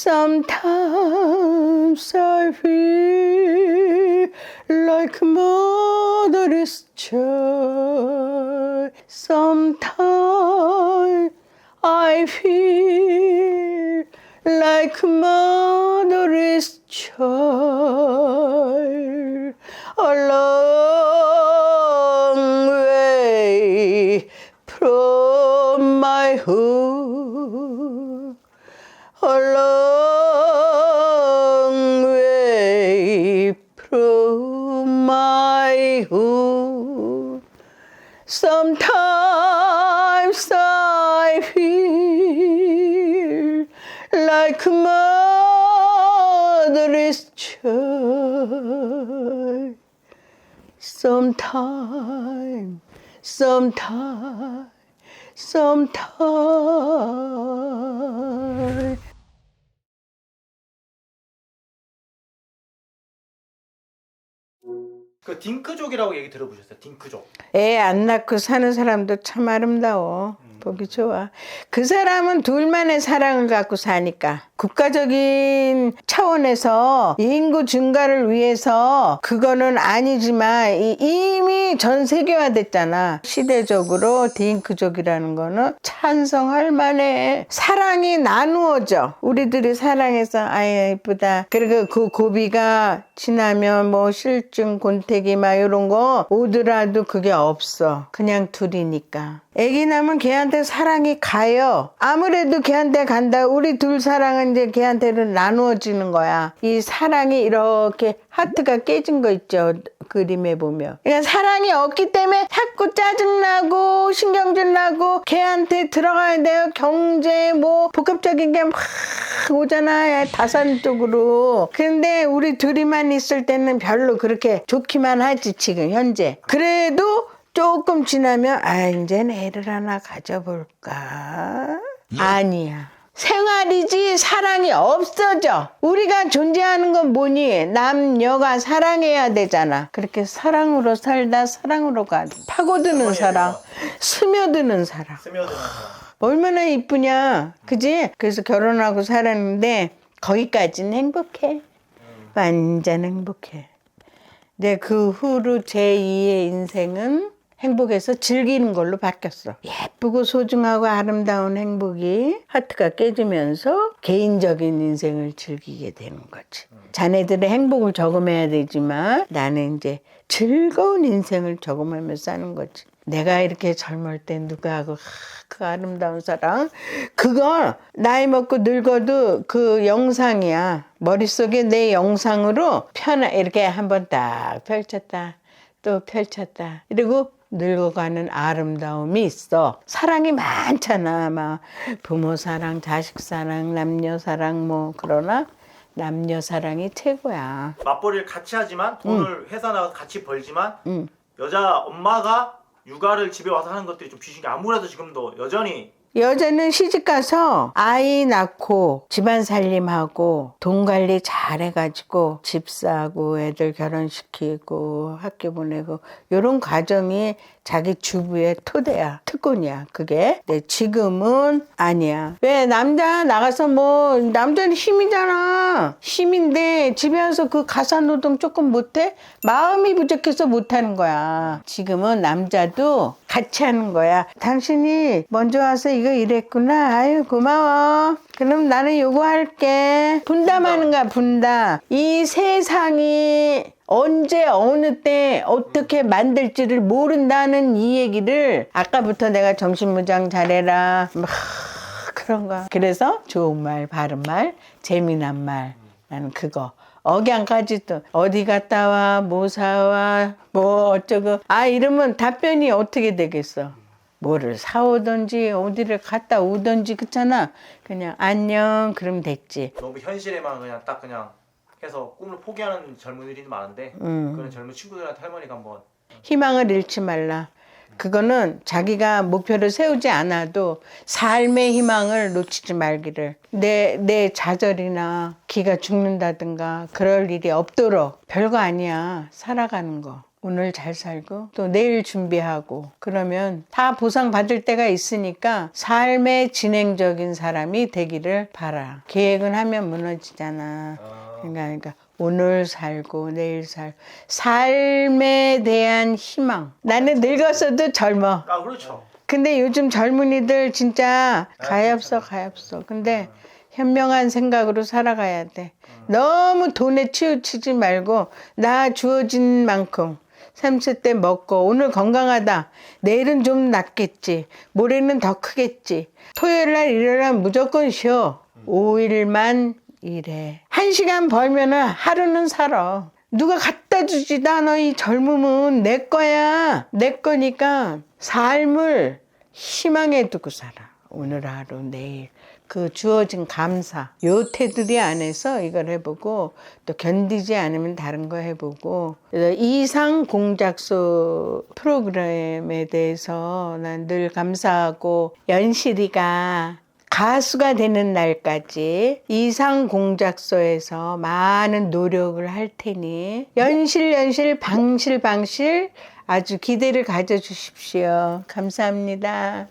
Sometimes I feel like mother's child. Sometimes I feel like mother's child. Home. Sometimes I feel like mother's child. Sometime, sometime, sometime. 그 딩크족이라고 얘기 들어보셨어요? 딩크족. 애 안 낳고 사는 사람도 참 아름다워. 보기 좋아. 그 사람은 둘만의 사랑을 갖고 사니까. 국가적인 차원에서 인구 증가를 위해서 그거는 아니지만 이- 이미 전 세계화 됐잖아. 시대적으로 딩크족이라는 거는 찬성할 만해. 사랑이 나누어져. 우리들이 사랑해서 아예 예쁘다. 그리고 그 고비가 지나면 뭐 실증, 곤태기 막 이런 거 오더라도 그게 없어. 그냥 둘이니까. 애기 낳으면 걔한테 사랑이 가요. 아무래도 걔한테 간다. 우리 둘 사랑은 이제 걔한테는 나누어지는 거야. 이 사랑이 이렇게 하트가 깨진 거 있죠. 그림에 보면. 그러니까 사랑이 없기 때문에 자꾸 짜증나고 신경질 나고 걔한테 들어가야 돼요. 경제 뭐 복합적인 게 막 오잖아. 다산 쪽으로. 근데 우리 둘이만 있을 때는 별로 그렇게 좋기만 하지 지금 현재. 그래도 조금 지나면 아 이제는 애를 하나 가져볼까? 아니야. 생활이지 사랑이 없어져. 우리가 존재하는 건 뭐니? 남녀가 사랑해야 되잖아. 그렇게 사랑으로 살다 사랑으로 가. 파고드는 사랑, 스며드는 사랑. 얼마나 이쁘냐. 그지? 그래서 결혼하고 살았는데 거기까지는 행복해. 완전 행복해. 근데 그 후로 제2의 인생은 행복해서 즐기는 걸로 바뀌었어. 예쁘고 소중하고 아름다운 행복이 하트가 깨지면서 개인적인 인생을 즐기게 되는 거지. 자네들의 행복을 적음해야 되지만 나는 이제 즐거운 인생을 적음하면서 사는 거지. 내가 이렇게 젊을 때 누구하고 하, 그 아름다운 사랑 그걸 나이 먹고 늙어도 그 영상이야 머릿속에 내 영상으로 편하 이렇게 한번 딱 펼쳤다 또 펼쳤다 그리고 늙어가는 아름다움이 있어. 사랑이 많잖아 막 부모 사랑 자식 사랑 남녀 사랑 뭐 그러나? 남녀 사랑이 최고야. 맞벌이를 같이 하지만 돈을 회사 나가서 같이 벌지만 응. 여자 엄마가 육아를 집에 와서 하는 것들이 좀 비중이 아무래도 지금도 여전히 여자는 시집 가서 아이 낳고 집안 살림하고 돈 관리 잘 해가지고 집 사고 애들 결혼시키고 학교 보내고 이런 과정이 자기 주부의 토대야 특권이야. 그게 근데 지금은 아니야. 왜 남자 나가서 뭐 남자는 힘이잖아. 힘인데 집에 와서 그 가사노동 조금 못해? 마음이 부족해서 못하는 거야. 지금은 남자도 같이 하는 거야. 당신이 먼저 와서 이거 이랬구나. 아유 고마워. 그럼 나는 요거 할게. 분담하는 거야 분담. 이 세상이 언제 어느 때 어떻게 만들지를 모른다는 이 얘기를 아까부터 내가 점심무장 잘해라. 막 그런 거. 그래서 좋은 말 바른 말 재미난 말. 나는 그거. 억양까지도 어디 갔다 와, 뭐 사와, 뭐 어쩌고. 아, 이러면 답변이 어떻게 되겠어? 뭐를 사오든지 어디를 갔다 오든지 그렇잖아. 그냥 안녕 그럼 됐지. 너무 현실에만 그냥 딱 그냥 해서 꿈을 포기하는 젊은이들이 많은데 음. 그런 젊은 친구들한테 할머니가 한번 희망을 잃지 말라. 그거는 자기가 목표를 세우지 않아도 삶의 희망을 놓치지 말기를. 내, 내 좌절이나 기가 죽는다든가 그럴 일이 없도록 별거 아니야. 살아가는 거. 오늘 잘 살고 또 내일 준비하고 그러면 다 보상받을 때가 있으니까 삶의 진행적인 사람이 되기를 바라. 계획은 하면 무너지잖아. 그러니까, 그러니까 오늘 살고 내일 살 삶에 대한 희망. 나는 늙었어도 젊어. 아 그렇죠. 근데 요즘 젊은이들 진짜 가엾어 가엾어. 근데 현명한 생각으로 살아가야 돼. 너무 돈에 치우치지 말고 나 주어진 만큼 30대 먹고 오늘 건강하다. 내일은 좀 낫겠지. 모레는 더 크겠지. 토요일 날 일요일 날 무조건 쉬어. 5일만 일해. 한 시간 벌면은 하루는 살아. 누가 갖다 주지도 않아. 이 젊음은 내 거야. 내 거니까 삶을 희망에 두고 살아. 오늘 하루, 내일. 그 주어진 감사. 요 테두리 안에서 이걸 해보고 또 견디지 않으면 다른 거 해보고 그래서 이상 공작소 프로그램에 대해서 난 늘 감사하고 연실이가 가수가 되는 날까지 이상 공작소에서 많은 노력을 할 테니 연실 연실 방실 방실 아주 기대를 가져 주십시오. 감사합니다.